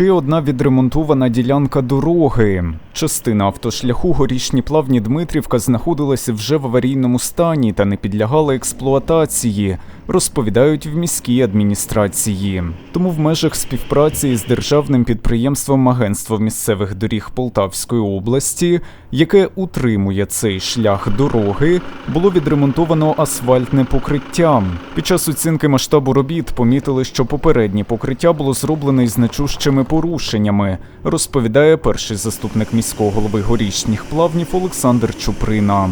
Ще одна відремонтована ділянка дороги. Частина автошляху горішні плавні Дмитрівка знаходилася вже в аварійному стані та не підлягала експлуатації, розповідають в міській адміністрації. Тому в межах співпраці з державним підприємством Агентство місцевих доріг Полтавської області, яке утримує цей шлях дороги, було відремонтовано асфальтне покриття. Під час оцінки масштабу робіт помітили, що попереднє покриття було зроблене із значущими порушеннями, розповідає перший заступник міського голови горішніх плавнів Олександр Чуприна.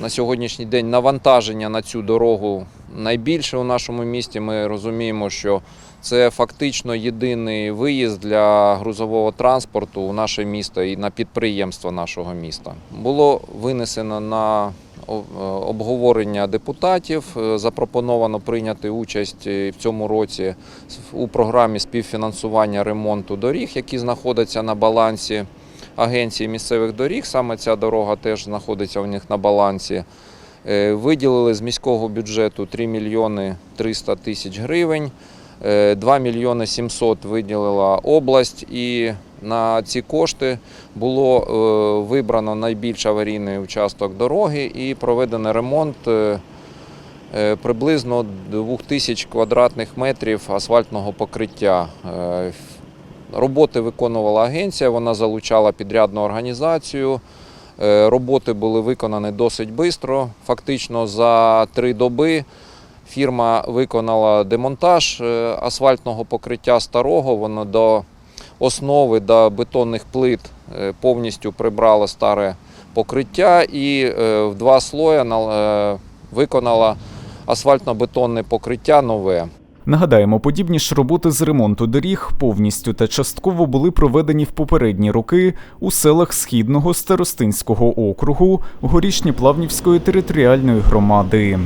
На сьогоднішній день навантаження на цю дорогу найбільше у нашому місті. Ми розуміємо, що це фактично єдиний виїзд для грузового транспорту у наше місто і на підприємства нашого міста. Було винесено на обговорення депутатів. Е, Запропоновано прийняти участь е, в цьому році у програмі співфінансування ремонту доріг, які знаходяться на балансі агенції місцевих доріг. Саме ця дорога теж знаходиться у них на балансі. Е, Виділили з міського бюджету 3 мільйони 300 тисяч гривень. Е, 2 мільйони 700 виділила область, і на ці кошти було е, вибрано найбільш аварійний участок дороги і проведено ремонт е, е, приблизно 2000 квадратних метрів асфальтного покриття. Роботи виконувала агенція, вона залучала підрядну організацію. Е, Роботи були виконані досить швидко. Фактично за три доби фірма виконала демонтаж е, асфальтного покриття старого. Воно до основи, до бетонних плит е, повністю прибрало старе покриття і в два слоя виконала асфальтно-бетонне покриття нове. Нагадаємо, подібні ж роботи з ремонту доріг повністю та частково були проведені в попередні роки у селах Східного старостинського округу Горішні Плавнівської територіальної громади.